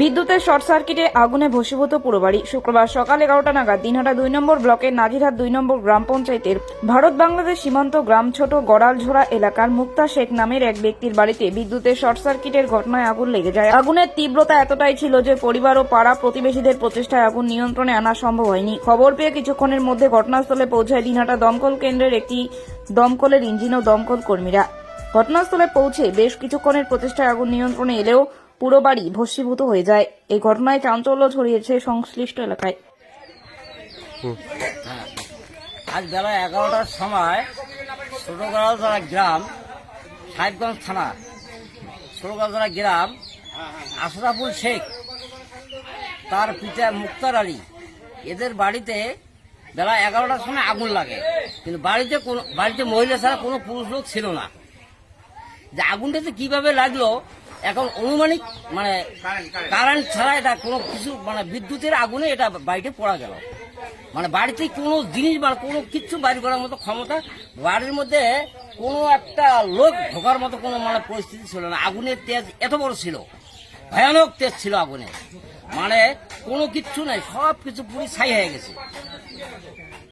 বিদ্যুতের শর্ট সার্কিটে আগুনে ভস্মীভূত পুরো বাড়ি শুক্রবার সকাল এগারোটা নাগাদ দিনহাটা দুই নম্বর ব্লকের নাজিরহাট দুই নম্বর গ্রাম পঞ্চায়েতের ভারত বাংলাদেশ সীমান্ত গ্রাম ছোট গড়ালঝোড়া এলাকার মুক্তা শেখ নামের এক ব্যক্তির বাড়িতে বিদ্যুতের শর্ট সার্কিটের ঘটনায় আগুন লেগে যায়। আগুনের তীব্রতা এতটাই ছিল যে পরিবার ও পাড়া প্রতিবেশীদের প্রচেষ্টায় আগুন নিয়ন্ত্রণে আনা সম্ভব হয়নি। খবর পেয়ে কিছুক্ষণের মধ্যে ঘটনাস্থলে পৌঁছায় দিনহাটা দমকল কেন্দ্রের একটি দমকলের ইঞ্জিন ও দমকল কর্মীরা। ঘটনাস্থলে পৌঁছে বেশ কিছুক্ষণের প্রচেষ্টায় আগুন নিয়ন্ত্রণে এলেও পুরো বাড়ি ভস্মীভূত হয়ে যায়। এই ঘটনায় চাঞ্চল্য ছড়িয়েছে সংশ্লিষ্ট এলাকায়। আজ বেলা এগারোটার সময় ছোটগড়ালতলা গ্রাম, সাহেবগঞ্জ থানা ছোটগড়ালতলা গ্রাম আশরাফুল শেখ, তার পিতা মুক্তার আলী। এদের বাড়িতে বেলা এগারোটার সময় আগুন লাগে। কিন্তু বাড়িতে কোনো বাড়িতে মহিলা ছাড়া কোনো পুরুষ লোক ছিল না। যে আগুনটাতে কীভাবে লাগল, এখন অনুমানিক মানে কারেন্ট ছাড়া এটা কোনো কিছু মানে বিদ্যুতের আগুনে এটা বাড়িতে পড়া গেল। মানে বাড়িতে কোনো জিনিস মানে কোনো কিচ্ছু বাইর করার মতো ক্ষমতা, বাড়ির মধ্যে কোনো একটা লোক ঢোকার মতো কোনো মানে পরিস্থিতি ছিল না। আগুনের তেজ এত বড় ছিল, ভয়ানক তেজ ছিল আগুনে। মানে কোনো কিচ্ছু নাই সব কিছু পুরি ছাই হয়ে গেছে।